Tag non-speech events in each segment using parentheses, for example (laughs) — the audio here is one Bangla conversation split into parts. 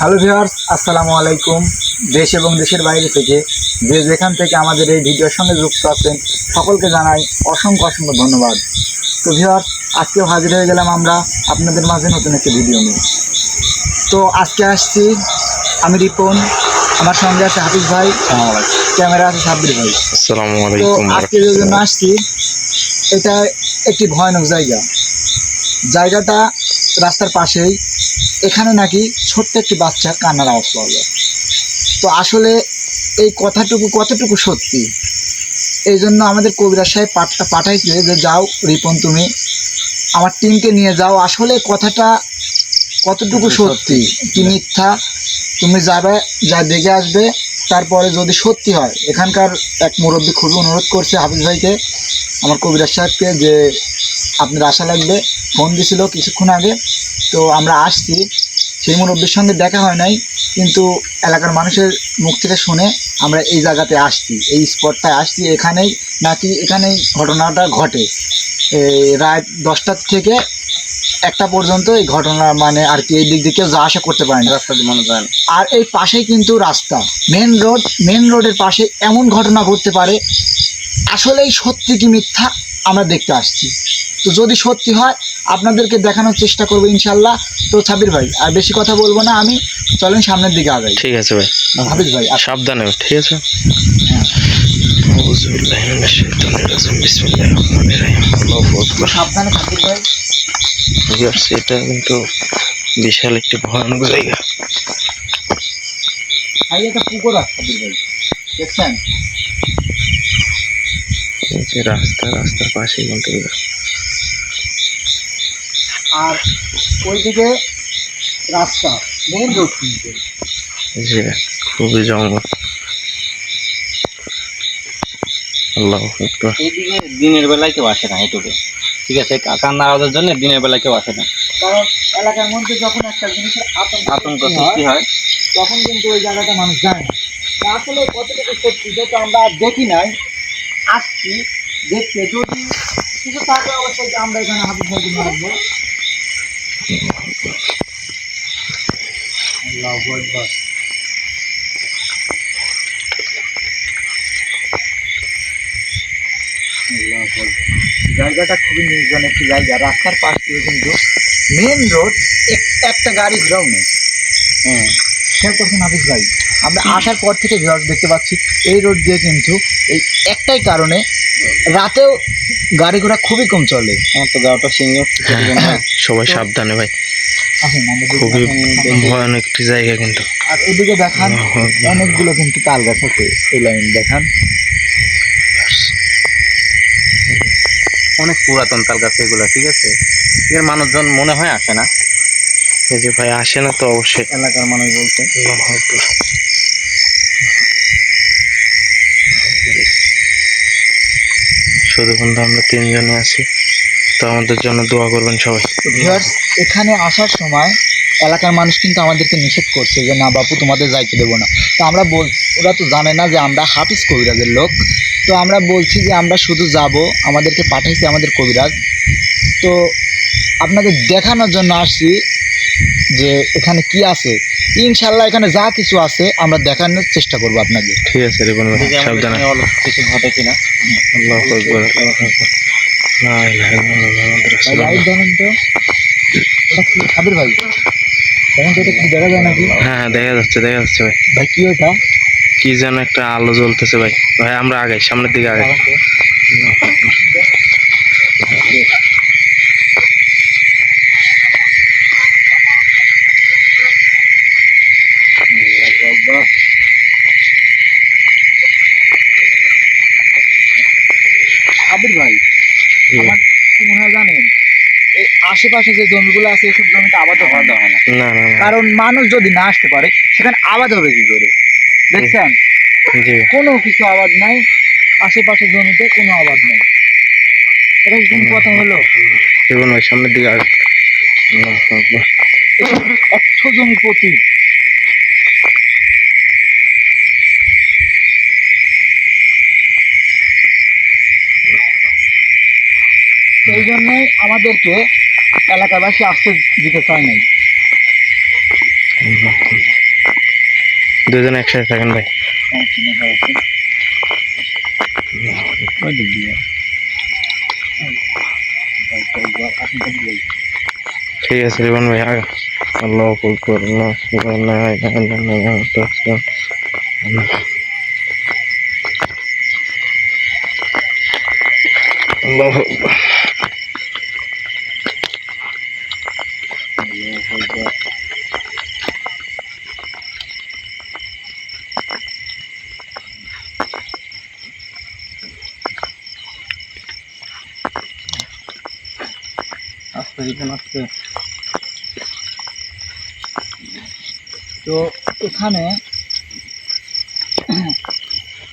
হ্যালো ভিউয়ার্স আসসালামু আলাইকুম। দেশ এবং দেশের বাইরে থেকে যে যেখান থেকে আমাদের এই ভিডিওর সঙ্গে যুক্ত আছেন সকলকে জানাই অসংখ্য অসংখ্য ধন্যবাদ। তো ভিউয়ার্স আজকেও হাজির হয়ে গেলাম আমরা আপনাদের মাঝে নতুন একটি ভিডিও নিয়ে। তো আজকে আসছি আমি রিপন আমার সঙ্গে আছে হাফিজ ভাই ক্যামেরা আছে সাব্বির ভাই। আসসালামু তো আজকে যে জন্য আসছি এটা একটি ভয়ানক জায়গা। জায়গাটা রাস্তার পাশেই এখানে নাকি ছোট্ট একটি বাচ্চা কান্নার আওয়াজ পাওয়া যায়। তো আসলে এই কথাটুকু কতটুকু সত্যি? এই জন্য আমাদের কবিরাজ সাহেব পাঠ- পাঠাইছে যে যাও রিপন তুমি আমার টিমকে নিয়ে যাও। আসলে কথাটা কতটুকু সত্যি? কি মিথ্যা? তুমি যাবে যা দেখে আসবে। তারপরে যদি সত্যি হয় এখানকার এক মুরব্বী খুবই অনুরোধ করছে হাফিজ ভাইকে আমার কবিরাজ সাহেবকে যে আপনার আশা লাগবে। ফোন দিছিল কিছুক্ষণ আগে। তো আমরা আসছি। সেই মুরব্বীর সঙ্গে দেখা হয় নাই কিন্তু এলাকার মানুষের মুখ থেকে শুনে আমরা এই জায়গাতে আসছি এই স্পটটায় আসছি। এখানেই নাকি এখানেই ঘটনাটা ঘটে। রাত দশটার থেকে একটা পর্যন্ত এই ঘটনা মানে আর কি এই দিক দিয়ে কেউ যা আসা করতে পারে না। রাস্তা দিয়ে মানুষ যায় আর এই পাশেই কিন্তু রাস্তা। মেন রোড মেন রোডের পাশে এমন ঘটনা ঘটতে পারে আসলেই সত্যি কি মিথ্যা আমরা দেখতে আসছি। তো যদি সত্যি হয় আপনাদেরকে দেখানোর চেষ্টা করব ইনশাল্লাহ। তো ছাবির ভাই আর বেশি কথা বলব না আমি। চলেন সামনের দিকে আগাই। ঠিক আছে ভাই। হাফিজ ভাই সাবধানে ঠিক আছে? হ্যাঁ। সাবধানে ভাই। এটা কিন্তু বিশাল একটি ভয়ানক জায়গা। ভাই একটা পুকুর ভাই। দেখছেন? রাস্তা রাস্তার পাশে কিন্তু। আর ওইদিকে রাস্তা মেন রোড কিন্তু যে খুবই জঙ্গল। আল্লাহু এইদিকে দিনের বেলায় কেউ আসে না এটুকু ঠিক আছে কান্নার আওয়াজের জন্য দিনের বেলায় কেউ আসে না। কারণ এলাকার মধ্যে যখন একটা জিনিসের আতঙ্ক আতঙ্ক সৃষ্টি হয়। তখন কিন্তু ওই জায়গাটা মানুষ যায় না। আসলে কতটুকু সত্যি যেহেতু আমরা দেখি নাই। আসছি দেখতে। যদি কিছু থাকে অবশ্যই আমরা এখানে হাফিজ ভাইকে নিয়ে আল্লাহু আকবার। জায়গাটা খুবই নির্জন একটি জায়গা রাস্তার পাশ দিয়ে কিন্তু মেন রোড একটা গাড়ি ঘোরাও নেই হ্যাঁ খেয়াল করছেন হাফিজ ভাই আমরা আসার পর থেকে ভিউয়ার্স দেখতে পাচ্ছি এই রোড দিয়ে কিন্তু এই একটাই কারণে রাতেও গাড়ি ঘোড়া খুবই কম চলে আমার তো গাওটা সিংহ সবাই সাবধানে ভাই। খুবই ভয়ানক একটি জায়গা কিন্তু। আর এদিকে দেখান অনেকগুলো কিন্তু তাল গাছ আছে এই লাইন দেখান। অনেক পুরাতন তাল গাছ এগুলো ঠিক আছে? এর মানুষজন মনে হয় আসে না। এই যে ভাই আসে না তো অবশ্যই। এলাকার মানুষ বলছে। আল্লাহু শুধু বন্ধু আমরা তিনজনে আছি তো আমাদের জন্য দোয়া করবেন সবাই। ভিউয়ার্স এখানে আসার সময় এলাকার মানুষ কিন্তু আমাদেরকে নিষেধ করছে যে না বাপু তোমাদের যাইতে দেবো না। তো আমরা বল ওরা তো জানে না যে আমরা হাফিজ কবিরাজের লোক। তো আমরা বলছি যে আমরা শুধু যাব আমাদেরকে পাঠাইছে আমাদের কবিরাজ। তো আপনাদের দেখানোর জন্য আসছি যে এখানে কি আছে। ইনশাল্লাহ এখানে যা কিছু আছে আমরা দেখানোর চেষ্টা করব আপনাদের। ঠিক আছে রিপন সাবধানে। কিছু ঘটে কিনা। আল্লাহু আকবার। লাইট ধরেন তো। সাবির ভাই দেখেন তো এটা কি দেখা যায় নাকি? হ্যাঁ হ্যাঁ, দেখা যাচ্ছে দেখা যাচ্ছে ভাই। ভাই কি ওটা কি যেন একটা আলো জ্বলতেছে ভাই। ভাই আমরা আগাই সামনের দিকে আগাই আবির ভাই আমার কি মনে হয় জানেন? আশেপাশে যে জমিগুলো আছে এইসব জমিতে আবাদ হয় না। হয় না। না না না। কারণ মানুষ যদি না আসতে পারে সেখানে আবাদ হবে কি করে? দেখছেন? কোনো কিছু আবাদ নাই আশেপাশে জমিতে কোনো আবাদ নাই। এটা কি কোন কথা হলো? রিপন ভাই সামনের দিকে আল্লাহু অর্থ জমি প্রতি। সেই জন্যই আমাদেরকে এলাকাবাসী আসতে দিতে চায় নাই। দুজন একসাথে থাকেন ভাই। ঠিক আছে রিবন ভাই, আগা। আল্লাহ আকবার আল্লাহ আকবার লা ইলাহা ইল্লাল্লাহ মুহাম্মাদুর রাসূলুল্লাহ আল্লাহু আকবার আস্তে এখানে আস্তে তো এখানে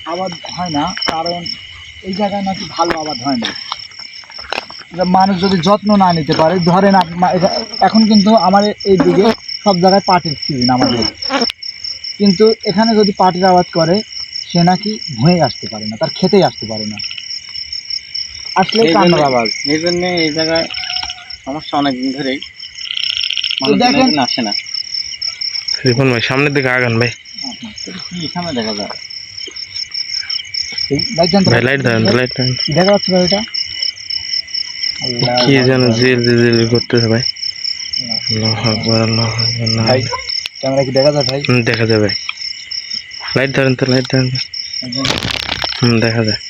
আবাদ হয় না কারণ এই জায়গায় নাকি ভালো আবাদ হয় না। মানুষ যদি যত্ন না নিতে পারে ধরেন এখন কিন্তু আমার এই দিকে সব জায়গায় পাটের সিজন আমাদের। কিন্তু এখানে যদি পাটের আবাদ করে সে নাকি ভুঁয়ে আসতে পারে না তার খেতেই আসতে পারে না। আসলে কান্নার আওয়াজ এই জন্য এই জায়গায় সমস্যা অনেকদিন ধরেই। মানুষ দেখেন- আসে না। রিবন ভাই সামনের দিকে আগান ভাই। কি সামনে দেখা যায় ভাই লাইট ধরেন লাইট ধরেন দেখা যাচ্ছে ভাই এটা? কি যেন। জিল জিল করতেছে ভাই। ক্যামেরা কি দেখা যায় ভাই? লাইট ধরেন তো লাইট ধরেন। হুম দেখা যায়।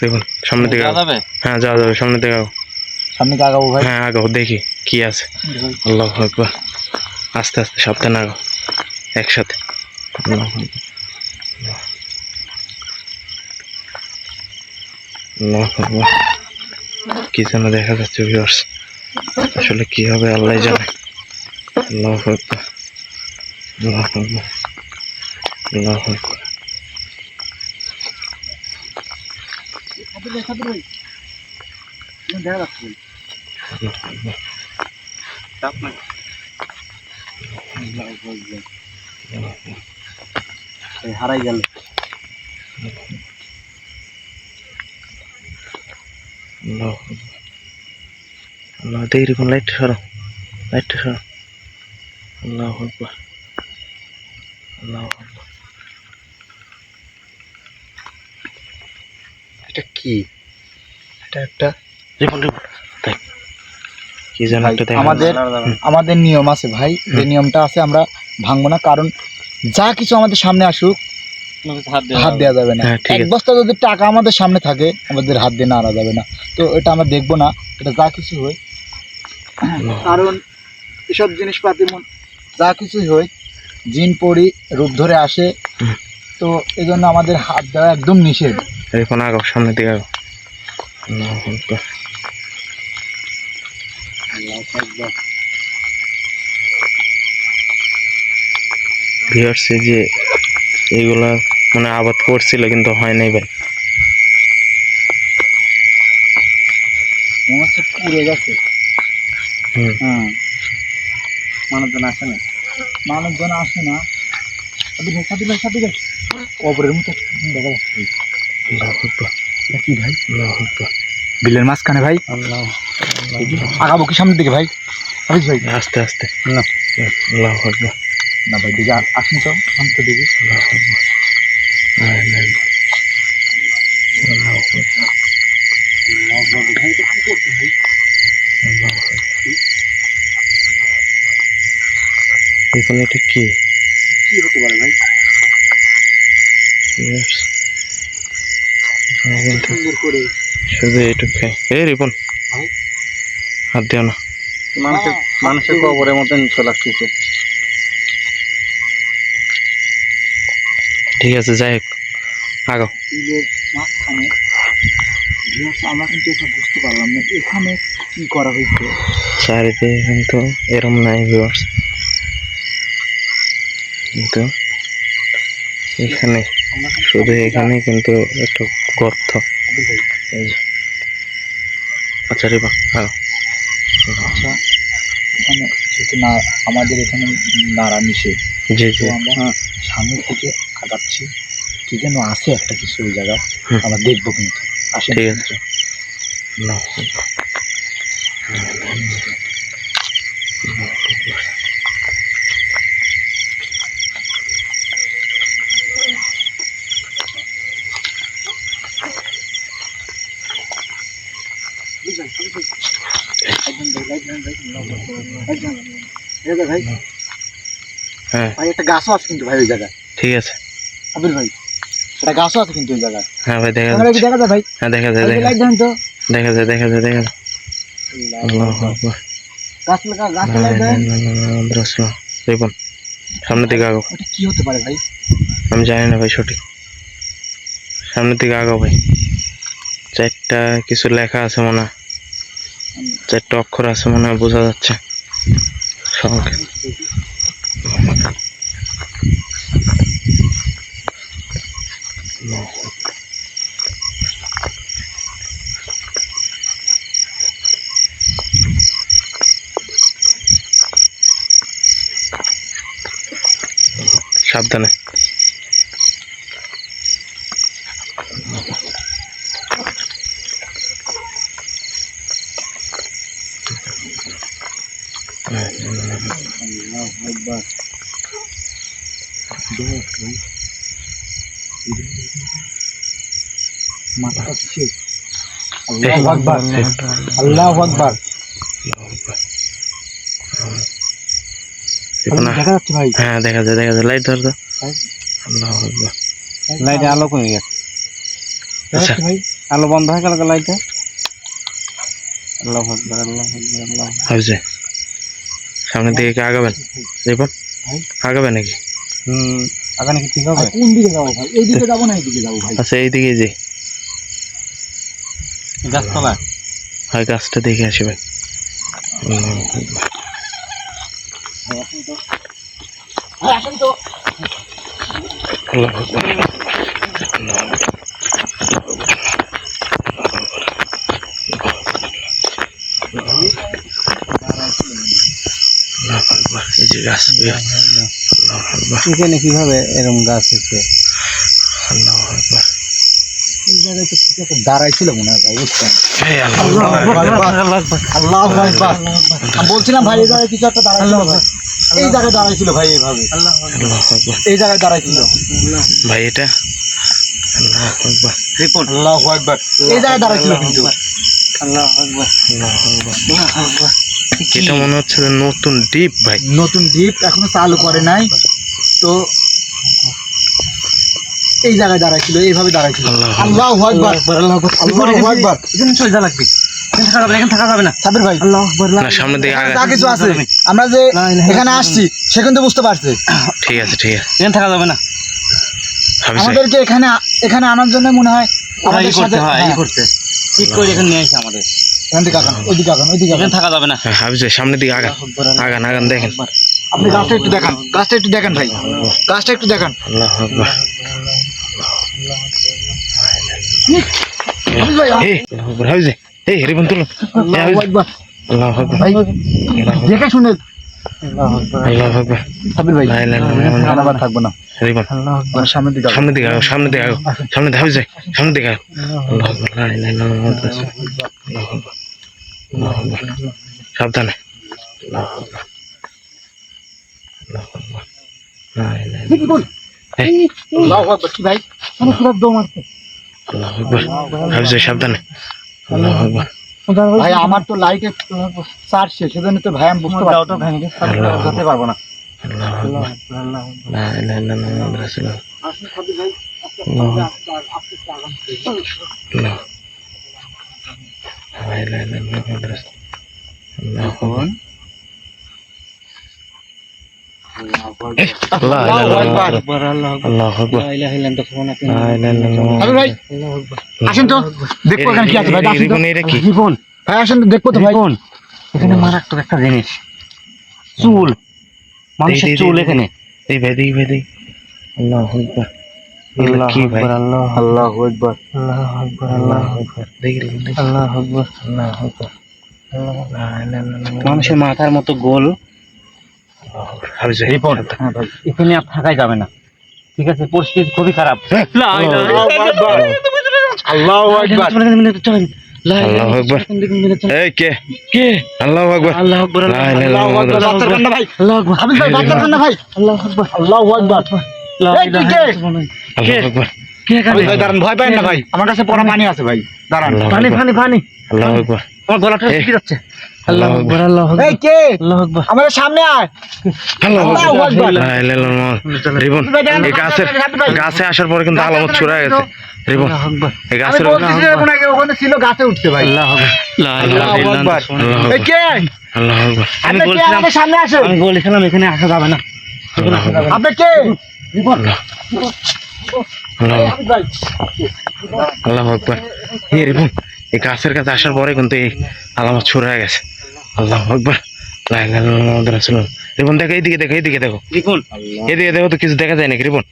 দেখুন সামনের দিকে হ্যাঁ যাওয়া যাবে সামনের দিকে সামনে আগাবো ভাই? হ্যাঁ আগাও দেখি। কি আছে? আল্লাহ আকবার। আস্তে আস্তে, সাবধানে আগাও। একসাথে। আল্লাহু। কি যেন দেখা যাচ্ছে ভিউয়ার্স আসলে কি হবে, আল্লাহ জানে। আল্লাহ আকবার। আল্লাহ আকবার। আল্লাহ আকবার। দেখা যাচ্ছে। চাপ নাই। হারাই গেল। আল্লাহ আল্লাহ দেখি কোন লাইট সরো লাইট সরো। আল্লাহ আকবার আল্লাহ আকবার। এটা কি? এটা একটা রিপন তাই কি যেন একটা দেখা আমাদের-। আমাদের নিয়ম আছে ভাই যে নিয়মটা আছে আমরা ভাঙবো না কারণ যা কিছু আমাদের সামনে আসুক হাত দেওয়া যাবে। না। হ্যাঁ, এক বস্তা যদি টাকা আমাদের সামনে থাকে আমাদের হাত দিয়ে নাড়া যাবে না। তো এটা আমরা দেখব না এটা যা কিছু হয়। কারণ এসব জিনিসপাতি যা কিছুই হয় জিন পরি রূপ ধরে আসে। তো এই জন্য আমাদের হাত দেওয়া একদম নিষেধ। রিপন আগাও সামনের দিকে ভিউয়ার্স যে এইগুলা মানে আবাদ করছিল কিন্তু হয় নাই ভাই। হচ্ছে পুড়ে গেছে। হুম। হ্যাঁ। মানুষজন আসে না মানুষজন আসে না। সাথে কবরের মতো দেখা যাচ্ছে। কি ভাই? বিলের মাঝখানে ভাই? আল্লাহ। আগাবো কি সামনের দিকে ভাই? হাফিজ ভাই? আস্তে আস্তে। না। আল্লাহ আকবার না। ভাই দিকে আসুন তো আমি তো দেখি আল্লাহ আকবার আল্লাহ আকবার এখানে এটা কি? কি হতে পারে ভাই? শুধু এইটুকু খাই এই রিপন। ভাই? হাত দিও না। মানুষের মানুষের কবরের মতন চলে আসতেছে। ঠিক আছে যাই হোক। ভিউয়ার্স, আমরা কিন্তু এটা বুঝতে পারলাম না এখানে কি করা হয়েছে? চারিদিকে কিন্তু এরম নাই ভিউয়ার্স। কিন্তু এখানে শুধু এখানে কিন্তু একটু গর্ত। হাফিজ ভাই, এই আচ্ছা এখানে যেহেতু না আমাদের এখানে নাড়া নিষেধ জি তো জি আমরা সামনে থেকে আগাচ্ছি কি যেন আছে একটা কিছু ওই জায়গা। আমরা দেখব কিন্তু। আসে ঠিক আছে। আল্লাহু ভাই হ্যাঁ। ভাই একটা গাছও আছে কিন্তু ভাই ওই জায়গায়। ঠিক আছে। আবির ভাই একটা গাছও আছে কিন্তু ওই জায়গায়। হ্যাঁ ভাই দেখা কি যাচ্ছে। দেখা যায় ভাই। হ্যাঁ দেখা যায় দেখা লাইট তো। দেখা যায় দেখা যায় দেখা যায়। আল্লাহু। আকবার। গাছ লাগা গাছ লা লাইট ইলাহা দেন ইল্লাল্লাহ রাসূলুল্লাহ দেখুন সামনের দিকে আগাও। ওটা কি হতে পারে ভাই? আমি জানি না ভাই সঠিক। সামনের দিকে আগাও ভাই। চারটা কিছু লেখা আছে মনে হয়। চারটা অক্ষর আছে মনে হয় বোঝা যাচ্ছে। সাবধানে। মাথাটা কিসে আল্লাহু আকবার। আল্লাহু আকবার। দেখা যাচ্ছে ভাই? হ্যাঁ দেখা যায় দেখা যায়। লাইট ধর তো। ভাই। আল্লাহু আকবার। লাইটে আলো কমে গেছে। আচ্ছা। ভাই? আলো বন্ধ হয়ে গেল লাইটে আল্লাহ আকবার আল্লাহ আকবার আল্লাহ সামনের দিকে কি আগাবেন? দেখুন ভাই। আগাবে নাকি? হুম আগে নাকি ঠিক হবে? ভাই, কোন দিকে যাব ভাই? এই দিকে যাব না এই দিকে যাব ভাই? আচ্ছা এইদিকে যে গাছতলা হয় গাছটা দেখে আসি ভাই আল্লাহু আকবার। ভাই আসেন তো আল্লাহু আকবার। আল্লাহু আকবার। এই যে গাছ আল্লাহু আকবার। এখানে কীভাবে এরকম গাছ হচ্ছে আল্লাহু আকবার। এই জায়গায় তো কিছু একটা দাঁড়াইছিল মনে হয় ভাই বুঝছেন এই আল্লাহু আকবার। আল্লাহ আকবার বলছিলাম ভাই এই জায়গায় কিছু একটা দাঁড়াইছিল ভাই এই জায়গায় দাঁড়াইছিল ভাই এইভাবে আল্লাহু এই জায়গায় দাঁড়াইছিল ভাই এটা আল্লাহু আকবার। আল্লাহ আকবার এই জায়গায় দাঁড়াইছিল কিন্তু আল্লাহ আকবার আল্লাহু আকবার। (laughs) এটা মনে হচ্ছে যে নতুন ডিপ ভাই। নতুন দ্বীপ এখনও চালু করে নাই। তো এই জায়গায় দাঁড়াইছিল এইভাবে দাঁড়াইছিল। আল্লাহু আল্লাহ আকবার। আল্লাহ আকবার এখানে চলে যা লাগবে। এখানে থাকা যাবে না, এখানে থাকা যাবে না। সাবির ভাই। আল্লাহ আকবার না সামনের দিকে এখানে আগা যা কিছু আছে। আমরা যে এখানে আসছি সে কিন্তু বুঝতে পারছে। ঠিক আছে ঠিক আছে। এখানে থাকা যাবে না। আমাদেরকে এখানে এখানে আনার জন্য মনে হয় আমাদের সাথে হয় করতে। ঠিক করে এখানে নিয়ে আসে আমাদের। এখান থেকে আগান ওইদিকে আগান ওইদিকে আগান। থাকা যাবে না। হ্যাঁ ভাই সামনের দিকে আগান আগান আগান দেখেন। আপনি গাছটা একটু দেখান গাছটা একটু দেখান ভাই। গাছটা একটু দেখান। আল্লাহ আকবার। হাফিজ ভাই, এই আল্লাহু আকবার হাবিজ ভাই, এই রিবন তুলো। এই আকবার। আল্লাহু আকবার। ভাই দেখে শুনে আল্লাহু আকবার সাবির ভাই লা ইলাহা ইল্লাল্লাহ। আবার থাকব না রিবন আমার সামনের দিকে সামনে দিকে আল্লাহু আকবার সাবধানে মানে সাবধানে আল্লাহু আকবার ভাই আমার তো লাইটে চার্জ শেষ সেজন্য তো ভাই আমি বুঝতে পারছি না। আল্লাহু আকবার যেতে পারব না আল্লাহু মানুষের মানুষের মাথার মতো গোল। রিপন হ্যাঁ এখানে আর থাকাই যাবে না। ঠিক আছে পরিস্থিতি খুবই খারাপ। আল্লাহু আকবার। চলেন আল্লাহু আকবার। এই কে? কে? আল্লাহু আকবার। আল্লাহ আকবার লা ইলাহা আল্লাহু আকবার। ইল্লাল্লাহ বাচ্চার কান্না ভাই আল্লাহ আকবার। হাফিজ ভাই বাচ্চার কান্না ভাই আল্লাহ আকবার। আল্লাহু আকবার। লা এই, কে, ইলাহা কে? ইল্লাল্লাহ। আল্লাহু আকবার। কে এখানে? হাফিজ ভাই দাঁড়ান ভয় পাবেন না ভাই। আমার কাছে পড়া পানি আছে ভাই। দাঁড়ান। আল্লাহু পানি আকবার। পানি পানি। আল্লাহু আকবার। আমার গলাটা। শুকিয়ে যাচ্ছে। আল্লাহ আল্লাহ আকবার। আকবার আল্লাহ আকবার এই কে? আল্লাহ আকবার। আমাদের সামনে আয়। আল্লাহ আকবার। লা ইলাহা রিবন এই গাছের গাছে আসার পরে কিন্তু আলামত ছড়া গেছে। রিবন এই গাছের ওখানে ছিল গাছে উঠতে ভাই। আল্লাহ আকবার। লা ইলাহা আল্লাহু ইল্লাল্লাহ। আকবার। আল্লাহ এই কে? আল্লাহ আকবার। আমি বলছিলাম সামনে আসেন। আমি বলেছিলাম এখানে আসা যাবে না। আপনি কে? ভাই আল্লাহ আকবার। এই রিবন। এই গাছের কাছে আসার পরে কিন্তু এই আলামত হয়ে গেছে। আল্লাহ আকবার। লা ইলাহা ইল্লাল্লাহ মুহাম্মাদুর দেখো এইদিকে দেখো এইদিকে দেখো। দেখুন এদিকে দেখো তো কিছু দেখা যায় নাকি রিবন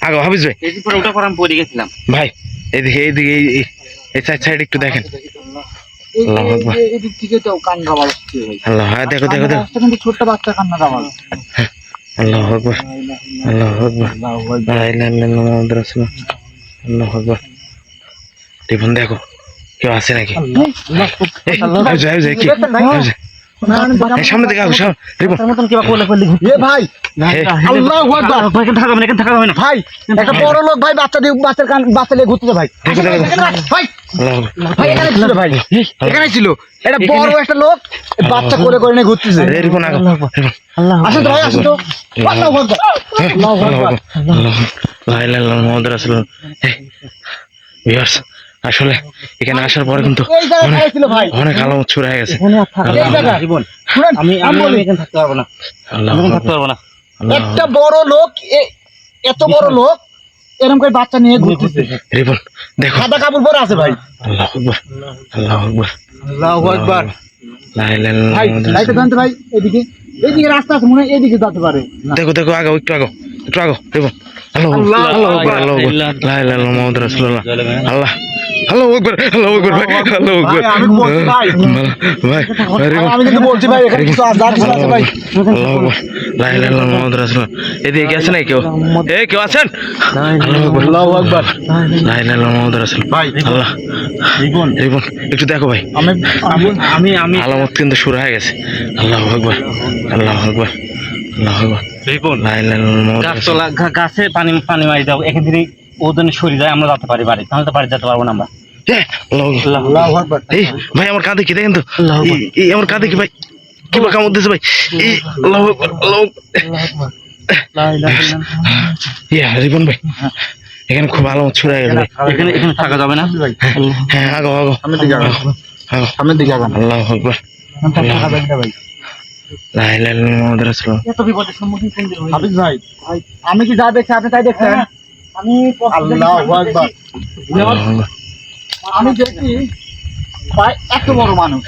আগো হাফিজ ভাই। ওটা পড়ে গেছিলাম। ভাই এইদিকে এইদিকে এই- সাইড সাইড একটু দেখেন। আল্লাহু আল্লাহ হ্যাঁ দেখো দেখো দেখো। কান্নার ছোট্ট বাচ্চা কান্নার আওয়াজ আল্লাহ আকবার আল্লাহ আকবার। লা ইলাহা ইল্লাল্লাহ মুহাম্মাদুর রাসূলুল্লাহ। আল্লাহ আকবার। রিবন দেখো। কেউ আছে নাকি? কি? সামনে থেকে আসো মতন কিবা কোলে কোলে এ ভাই আল্লাহু আকবার। এখানে থাকা যাবে না থাকা যাবে না। ভাই একটা বড় লোক ভাই বাচ্চা দিয়ে বাচ্চার কান বাচ্চা নিয়ে ঘুরতেছে ভাই। দেখো, দেখো, দেখো। ভাই। আল্লাহ ভাই এখানে ছিল ভাই। এখানে ছিল। এটা বড় একটা লোক বাচ্চা করে করে নিয়ে ঘুরতেছে। আল্লাহ তো ভাই আসুন তো। আল্লাহু আকবার। আল্লাহু আকবার। ভিউয়ার্স আসলে এখানে আসার পরে কিন্তু অনেক আলামত ছুড়ে গেছে। আমি এখানে থাকতে পারব না। থাকতে পারব না। একটা বড় লোক এত বড় লোক এরকম করে বাচ্চা নিয়ে ঘুরতেছে। রিবন দেখো। সাদা কাপড় পরে আছে ভাই। আল্লাহ আকবার। আল্লাহ আকবার। আল্লাহু আকবার। লা ইলাহা ইল্লাল্লাহ ভাই মুহাম্মাদুর লাইটে জানতে ভাই এদিকে এদিকে রাস্তা আছে মনে হয় এদিকে যেতে পারে। দেখো দেখো আগো একটু আগো একটু আগো রিবন আল্লাহ আল্লাহ আল্লাহ। আল্লাহ ভাই ভাই, আমি কিন্তু বলছি ভাই এখানে কিছু আছে ভাই। এদিকে কি নাকি কেউ? আছেন? আল্লাহু আকবার আল্লাহু আকবার লা ইলাহা ইল্লাল্লাহ রাসূল ভাই আল্লাহ। জীবন রিবন একটু দেখো ভাই। আমি আমি আমি আলামত কিন্তু শুরু হয়ে গেছে। আল্লাহু আকবার আল্লাহু আকবার আল্লাহু আকবার গাছতলা গাছে পানি পানি মারি দাও এখান থেকে ওদের সরি যায় আমরা যেতে পারি বাড়ি। তাহলে তো বাড়ি যেতে পারব না আমরা। ভাই আমার কাঁধে কি দেখেন তো? আমার কাঁধে কি ভাই? কি বা কামড় দিছে ভাই। ইয়া এখানে খুব আলামত ছড়ে গেছে এখানে এখানে থাকা যাবে না? হ্যাঁ আগো আগো সামনের দিকে আগান আল্লাহু আকবার আমি কি যা দেখছি আপনি তাই দেখছেন? আমি আল্লাহু আকবার। আল্লাহু আকবার। আমি দেখি ভাই এত বড় মানুষ।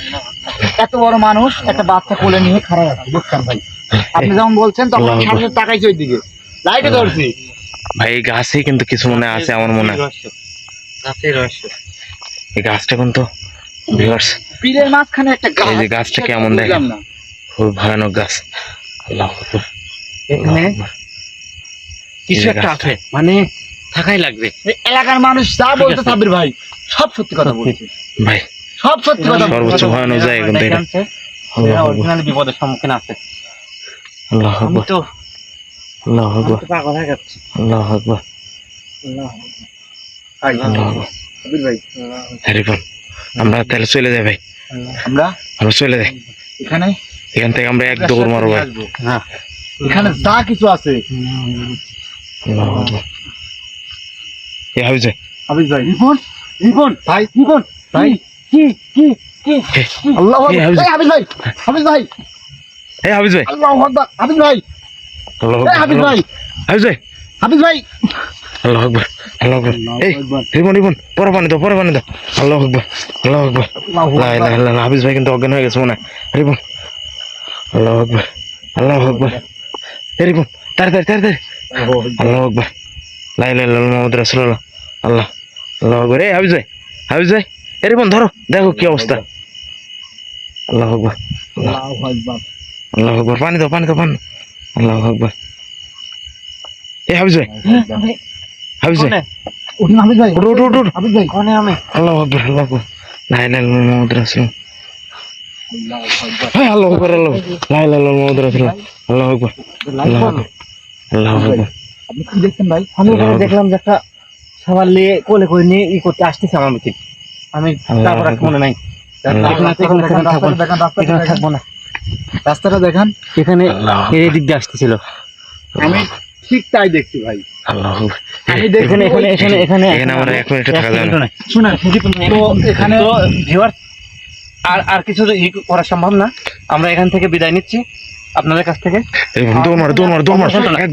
এত বড় মানুষ একটা বাচ্চা কোলে নিয়ে খাড়া আছে দেখছেন ভাই? আপনি যেমন বলছেন তখন সামনে তাকাইছি ওই দিকে লাইটে ধরছি। ভাই এই গাছে কিন্তু কিছু মনে আছে আমার মনে। হয় গাছের রহস্য। এই গাছটা কিন্তু ভিউয়ার্স পীরের মাঝখানে একটা গাছ এই যে গাছটা কেমন দেখেন? না। খুব ভয়ানক গাছ। আল্লাহ এখানে কিছু একটা আছে মানে থাকাই লাগবে। এলাকার মানুষ যা বলতে। সাবির ভাই সব সত্যি কথা বলছে। ভাই সব সত্যি কথা সর্বোচ্চ ভয়ানক জায়গা কিন্তু এটা। originally বিপদের সম্মুখীন আছে। আল্লাহু আমি তো আল্লাহু আকবার। পাগল হয়ে যাচ্ছি। আল্লাহু আকবার। আমরা তাহলে চলে যাই ভাই। আমরা? আমরা চলে যাই। এখানে এখান থেকে আমরা এক দৌড় মারবো। ভাই হ্যাঁ। এখানে যা কিছু আছে। এ হাবিজ ভাই। হাফিজ ভাই রিপন রিপন ভাই। রিপন ভাই। কি কি কি আল্লাহ হাফিজ ভাই। হাফিজ ভাই এ হাবিজ ভাই। আল্লাহ আকবার। হাফিজ ভাই। আল্লাহু এই হাফিজ ভাই। হাবিজ ভাই। ভাই। আল্লাহু আকবার আল্লাহু আকবার। এই রিবন রিবন পরে পানি দাও পরে পানি দাও। আল্লাহু আকবার আল্লাহু আকবার। লা ইলাহা ইল্লাল্লাহ। হাফিজ ভাই কিন্তু অজ্ঞান হয়ে গেছে মনে হয়। রিবন আল্লাহু আকবার আল্লাহু আকবার। এ রিবন তাড়াতাড়ি তাড়াতাড়ি। আল্লাহু আকবার। লা ইলাহা ইল্লাল্লাহ মুহাম্মাদুর রাসূলুল্লাহ। আল্লাহ আল্লাহু আকবার। এই হাফিজ ভাই হাফিজ ভাই এ রিবন ধরো দেখো কি অবস্থা। আল্লাহু আকবার আল্লাহ। আকবার। পানি দাও পানি দাও পানি। আল্লাহু আকবার। এ হাফিজ ভাই হাফিজ ভাই। উঠুন হাফিজ ভাই। উঠ, উঠ, উঠ, উঠ। হাফিজ ভাই কোনে আমি? আল্লাহু আকবার আল্লাহু আকবার। লা ইলাহা ইল্লাল্লাহ মুহাম্মাদুর রাসূলুল্লাহ। হ্যাঁ আল্লাহু আকবার আল্লাহু লা ইলাহা ইল্লাল্লাহ মুহাম্মাদুর রাসূলুল্লাহ। আল্লাহু আকবার। আল্লাহু আকবার। আল্লাহু আকবার। আপনি কি দেখছেন ভাই? আমি ওখানে দেখলাম যে একটা নিয়ে কোলে করে নিয়ে ই করতে আসতেছে আমার মিটিং আমি তারপর আর মনে নাই। রাস্তাটা দেখান, এখানে থাকব না। রাস্তাটা দেখান। থাকব না রাস্তাটা দেখান এখানে এই দিক দিয়ে আসতেছিল। আমি ঠিক তাই দেখছি ভাই। এখানে এখানে এখানে এখানে। আমরা এক মিনিটে থাকা যাবে না। শুনেন তো এখানে তো ভিউয়ার আর আর কিছু ই করা সম্ভব না আমরা এখান থেকে বিদায় নিচ্ছি আপনাদের কাছ থেকে দৌড় মার দৌড় মার দৌড় মার এক